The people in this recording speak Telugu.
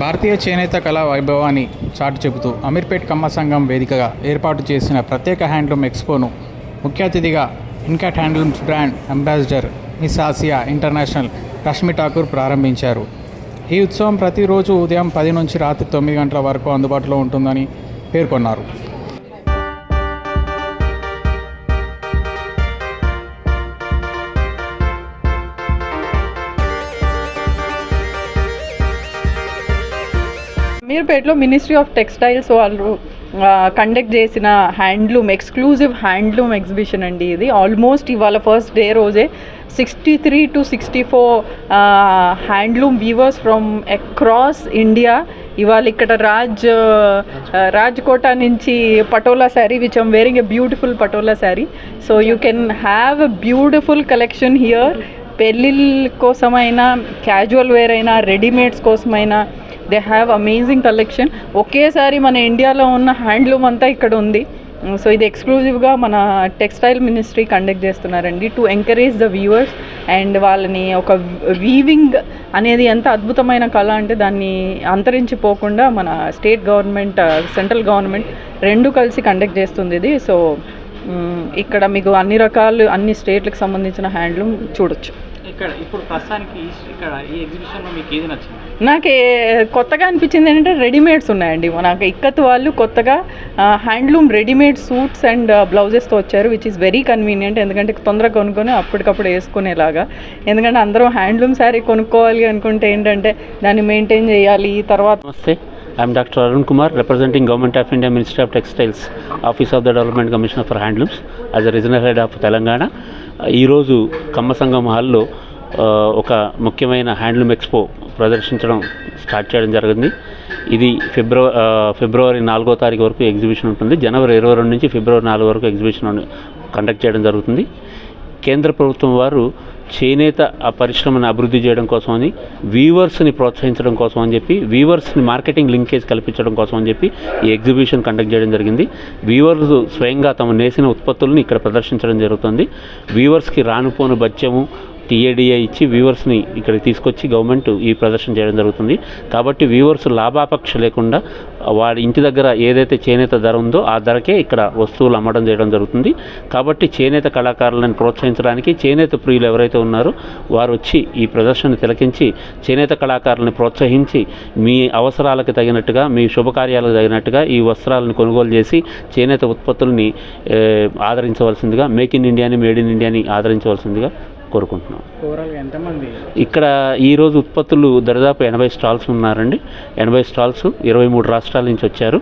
భారతీయ చేనేత కళా వైభవాన్ని చాటు చెబుతూ అమీర్పేట్ కమ్మ సంఘం వేదికగా ఏర్పాటు చేసిన ప్రత్యేక హ్యాండ్లూమ్ ఎక్స్పోను ముఖ్య అతిథిగా ఇన్కాట్ handlooms brand ambassador miss Asia international Rashmi Thakur ప్రారంభించారు. ఈ ఉత్సవం ప్రతిరోజు ఉదయం పది నుంచి రాత్రి తొమ్మిది గంటల వరకు అందుబాటులో ఉంటుందని పేర్కొన్నారు. అమీర్పేటలో మినిస్ట్రీ ఆఫ్ టెక్స్టైల్స్ వాళ్ళు కండక్ట్ చేసిన హ్యాండ్లూమ్ ఎక్స్క్లూజివ్ హ్యాండ్లూమ్ ఎగ్జిబిషన్ అండి ఇది. ఆల్మోస్ట్ ఇవాళ ఫస్ట్ డే రోజే sixty three to sixty four handloom weavers from across India ఇవాళ ఇక్కడ రాజ్ రాజ్కోట నుంచి patola sari which I'm wearing a beautiful patola sari. So you can have a beautiful collection here పెళ్ళిళ్ళ కోసమైనా క్యాజువల్ వేర్ అయినా రెడీమేడ్స్ కోసమైనా దే హ్యావ్ అమేజింగ్ కలెక్షన్ ఒకేసారి మన ఇండియాలో ఉన్న హ్యాండ్లూమ్ అంతా ఇక్కడ ఉంది. Mm, సో ఇది ఎక్స్క్లూజివ్గా మన టెక్స్టైల్ మినిస్ట్రీ కండక్ట్ చేస్తున్నారండి. To encourage the viewers and వాళ్ళని ఒక వీవింగ్ అనేది ఎంత అద్భుతమైన కళ అంటే దాన్ని అంతరించిపోకుండా మన స్టేట్ గవర్నమెంట్ సెంట్రల్ గవర్నమెంట్ రెండు కలిసి కండక్ట్ చేస్తుంది ఇది. సో mm, ఇక్కడ మీకు అన్ని రకాలు అన్ని స్టేట్లకు సంబంధించిన హ్యాండ్లూమ్ చూడొచ్చు. ఇక్కడ ఇప్పుడు ప్రస్తుతానికి ఇక్కడ ఈ ఎగ్జిబిషన్లో మీకు ఏది నచ్చింది? నాకు కొత్తగా అనిపించింది ఏంటంటే రెడీమేడ్స్ ఉన్నాయండి. నాకు ఇక్కత్ వాళ్ళు కొత్తగా హ్యాండ్లూమ్ రెడీమేడ్ సూట్స్ అండ్ బ్లౌజెస్తో వచ్చారు విచ్ ఈస్ వెరీ కన్వీనియంట్ ఎందుకంటే తొందరగా కొనుక్కొని అప్పటికప్పుడు వేసుకునేలాగా. ఎందుకంటే అందరం హ్యాండ్లూమ్ శారీ కొనుక్కోవాలి అనుకుంటే ఏంటంటే దాన్ని మెయింటైన్ చేయాలి. తర్వాత నమస్తే I'm doctor Arun Kumar representing government of India ministry of textiles office of the development commissioner for handlooms as a regional head of Telangana ఈరోజు కమ్మ సంఘం హాల్లో ఒక ముఖ్యమైన హ్యాండ్లూమ్ ఎక్స్పో ప్రదర్శించడం స్టార్ట్ చేయడం జరిగింది. ఇది ఫిబ్రవరి ఫిబ్రవరి నాలుగో తారీఖు వరకు ఎగ్జిబిషన్ ఉంటుంది. జనవరి ఇరవై రెండు నుంచి ఫిబ్రవరి నాలుగు వరకు ఎగ్జిబిషన్ కండక్ట్ చేయడం జరుగుతుంది. కేంద్ర ప్రభుత్వం వారు చేనేత ఆ పరిశ్రమను అభివృద్ధి చేయడం కోసమని వీవర్స్ని ప్రోత్సహించడం కోసం అని చెప్పి వీవర్స్ని మార్కెటింగ్ లింకేజ్ కల్పించడం కోసం అని చెప్పి ఈ ఎగ్జిబిషన్ కండక్ట్ చేయడం జరిగింది. వీవర్స్ స్వయంగా తమ నేసిన ఉత్పత్తులను ఇక్కడ ప్రదర్శించడం జరుగుతుంది. వీవర్స్కి రానుపోను బత్యము టీఏడిఏ ఇచ్చి వ్యూవర్స్ని ఇక్కడికి తీసుకొచ్చి గవర్నమెంట్ ఈ ప్రదర్శన చేయడం జరుగుతుంది. కాబట్టి వ్యూవర్స్ లాభాపేక్ష లేకుండా వాడి ఇంటి దగ్గర ఏదైతే చేనేత ధర ఉందో ఆ ధరకే ఇక్కడ వస్తువులు అమ్మడం చేయడం జరుగుతుంది. కాబట్టి చేనేత కళాకారులను ప్రోత్సహించడానికి చేనేత ప్రియులు ఎవరైతే ఉన్నారో వారు వచ్చి ఈ ప్రదర్శనను తిలకించి చేనేత కళాకారులను ప్రోత్సహించి మీ అవసరాలకు తగినట్టుగా మీ శుభకార్యాలకు తగినట్టుగా ఈ వస్త్రాలను కొనుగోలు చేసి చేనేత ఉత్పత్తుల్ని ఆదరించవలసిందిగా మేక్ ఇన్ ఇండియాని మేడ్ ఇన్ ఇండియాని ఆదరించవలసిందిగా కోరుకుంటున్నాం. ఎంతమంది? ఇక్కడ ఈరోజు ఉత్పత్తులు దరిదాపు ఎనభై స్టాల్స్ ఉన్నారండి. ఎనభై స్టాల్స్ ఇరవై మూడు రాష్ట్రాల నుంచి వచ్చారు.